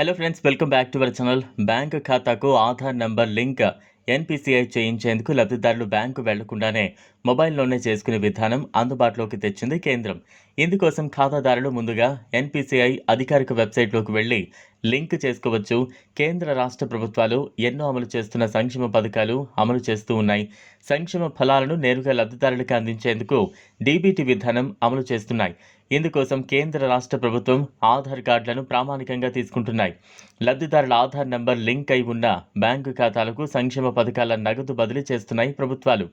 Hello friends welcome back to our channel bank ఖాతాకు Aadhaar number link NPCI చేయించేందుకు లబ్ధిదారులు bank వెళ్ళకుండానే మొబైల్లోనే చేసుకునే విధానం అందుబాటులోకి తెచ్చింది కేంద్రం. ఇందుకోసం ఖాతాదారులు ముందుగా ఎన్పిసిఐ అధికారిక వెబ్సైట్లోకి వెళ్ళి లింక్ చేసుకోవచ్చు. కేంద్ర రాష్ట్ర ప్రభుత్వాలు ఎన్నో అమలు చేస్తున్న సంక్షేమ పథకాలు అమలు చేస్తూ ఉన్నాయి. సంక్షేమ ఫలాలను నేరుగా లబ్ధిదారులకు అందించేందుకు డీబీటీ విధానం అమలు చేస్తున్నాయి. ఇందుకోసం కేంద్ర రాష్ట్ర ప్రభుత్వం ఆధార్ కార్డులను ప్రామాణికంగా తీసుకుంటున్నాయి. లబ్ధిదారుల ఆధార్ నంబర్ లింక్ అయి ఉన్న బ్యాంకు ఖాతాలకు సంక్షేమ పథకాల నగదు బదిలీ చేస్తున్నాయి ప్రభుత్వాలు.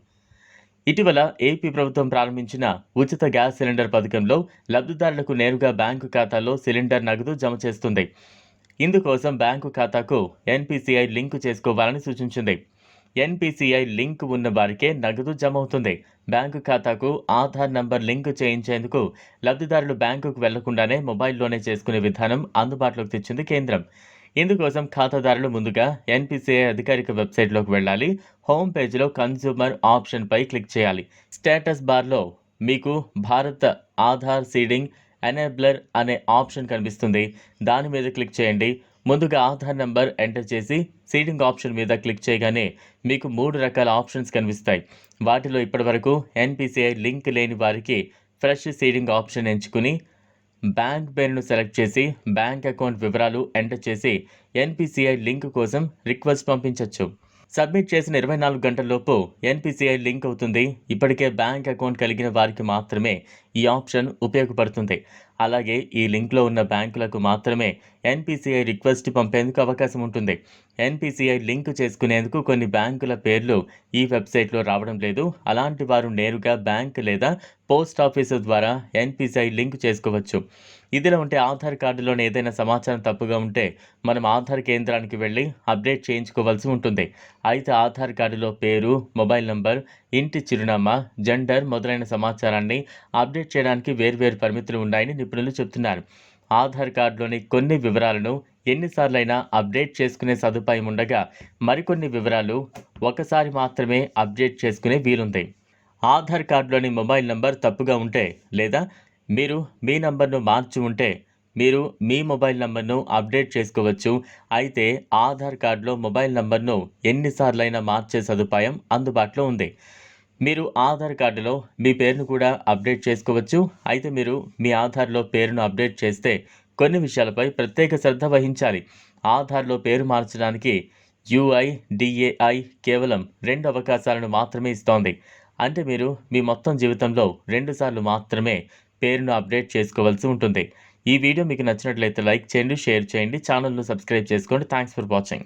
ఇటీవల ఏపీ ప్రభుత్వం ప్రారంభించిన ఉచిత గ్యాస్ సిలిండర్ పథకంలో లబ్ధిదారులకు నేరుగా బ్యాంకు ఖాతాలో సిలిండర్ నగదు జమ చేస్తుంది. ఇందుకోసం బ్యాంకు ఖాతాకు ఎన్పిసిఐ లింకు చేసుకోవాలని సూచించింది. ఎన్పిసిఐ లింక్ ఉన్న వారికే నగదు జమ అవుతుంది. బ్యాంకు ఖాతాకు ఆధార్ నంబర్ లింక్ చేయించేందుకు లబ్ధిదారులు బ్యాంకుకు వెళ్ళకుండానే మొబైల్లోనే చేసుకునే విధానం అందుబాటులోకి తెచ్చింది కేంద్రం. ఇందుకోసం ఖాతాదారులు ముందుగా ఎన్పిసిఐ అధికారిక వెబ్సైట్లోకి వెళ్ళాలి. హోమ్ పేజ్లో కన్జ్యూమర్ ఆప్షన్పై క్లిక్ చేయాలి. స్టేటస్ బార్లో మీకు భారత్ ఆధార్ సీడింగ్ ఎనేబ్లర్ అనే ఆప్షన్ కనిపిస్తుంది. దాని మీద క్లిక్ చేయండి. ముందుగా ఆధార్ నెంబర్ ఎంటర్ చేసి సీడింగ్ ఆప్షన్ మీద క్లిక్ చేయగానే మీకు మూడు రకాల ఆప్షన్స్ కనిపిస్తాయి. వాటిలో ఇప్పటివరకు ఎన్పిసిఐ లింక్ లేని వారికి ఫ్రెష్ సీడింగ్ ఆప్షన్ ఎంచుకుని బ్యాంక్ పేరును సెలెక్ట్ చేసి బ్యాంక్ అకౌంట్ వివరాలు ఎంటర్ చేసి ఎన్పిసిఐ లింక్ కోసం రిక్వెస్ట్ పంపించవచ్చు సబ్మిట్ చేసిన ఇరవై నాలుగు గంటల్లోపు ఎన్పిసిఐ లింక్ అవుతుంది. ఇప్పటికే బ్యాంక్ అకౌంట్ కలిగిన వారికి మాత్రమే ఈ ఆప్షన్ ఉపయోగపడుతుంది. అలాగే ఈ లింక్లో ఉన్న బ్యాంకులకు మాత్రమే ఎన్పిసిఐ రిక్వెస్ట్ పంపేందుకు అవకాశం ఉంటుంది. ఎన్పిసిఐ లింక్ చేసుకునేందుకు కొన్ని బ్యాంకుల పేర్లు ఈ వెబ్సైట్లో రావడం లేదు. అలాంటి వారు నేరుగా బ్యాంక్ లేదా పోస్ట్ ఆఫీసు ద్వారా ఎన్పిసిఐ లింక్ చేసుకోవచ్చు. ఇదిలో ఉంటే ఆధార్ కార్డులోని ఏదైనా సమాచారం తప్పుగా ఉంటే మనం ఆధార్ కేంద్రానికి వెళ్ళి అప్డేట్ చేయించుకోవాల్సి ఉంటుంది. అయితే ఆధార్ కార్డులో పేరు మొబైల్ నంబర్ ఇంటి చిరునామా జెండర్ మొదలైన సమాచారాన్ని అప్డేట్ చేయడానికి వేర్వేరు పరిమితులు ఉన్నాయని నిపుణులు చెబుతున్నారు. ఆధార్ కార్డులోని కొన్ని వివరాలను ఎన్నిసార్లైనా అప్డేట్ చేసుకునే సదుపాయం ఉండగా మరికొన్ని వివరాలు ఒకసారి మాత్రమే అప్డేట్ చేసుకునే వీలుంది. ఆధార్ కార్డులోని మొబైల్ నంబర్ తప్పుగా ఉంటే లేదా మీరు మీ నంబర్ను మార్చి ఉంటే మీరు మీ మొబైల్ నంబర్ను అప్డేట్ చేసుకోవచ్చు. అయితే ఆధార్ కార్డులో మొబైల్ నంబర్ను ఎన్నిసార్లైనా మార్చే సదుపాయం అందుబాటులో ఉంది. మీరు ఆధార్ కార్డులో మీ పేరును కూడా అప్డేట్ చేసుకోవచ్చు. అయితే మీరు మీ ఆధార్లో పేరును అప్డేట్ చేస్తే కొన్ని విషయాలపై ప్రత్యేక శ్రద్ధ వహించాలి. ఆధార్లో పేరు మార్చడానికి యుఐడిఏఐ కేవలం రెండు అవకాశాలను మాత్రమే ఇస్తోంది. అంటే మీరు మీ మొత్తం జీవితంలో రెండుసార్లు మాత్రమే పేరును అప్డేట్ చేసుకోవాల్సి ఉంటుంది. ఈ వీడియో మీకు నచ్చినట్లయితే లైక్ చేయండి షేర్ చేయండి ఛానల్ను సబ్స్క్రైబ్ చేసుకోండి. Thanks for watching.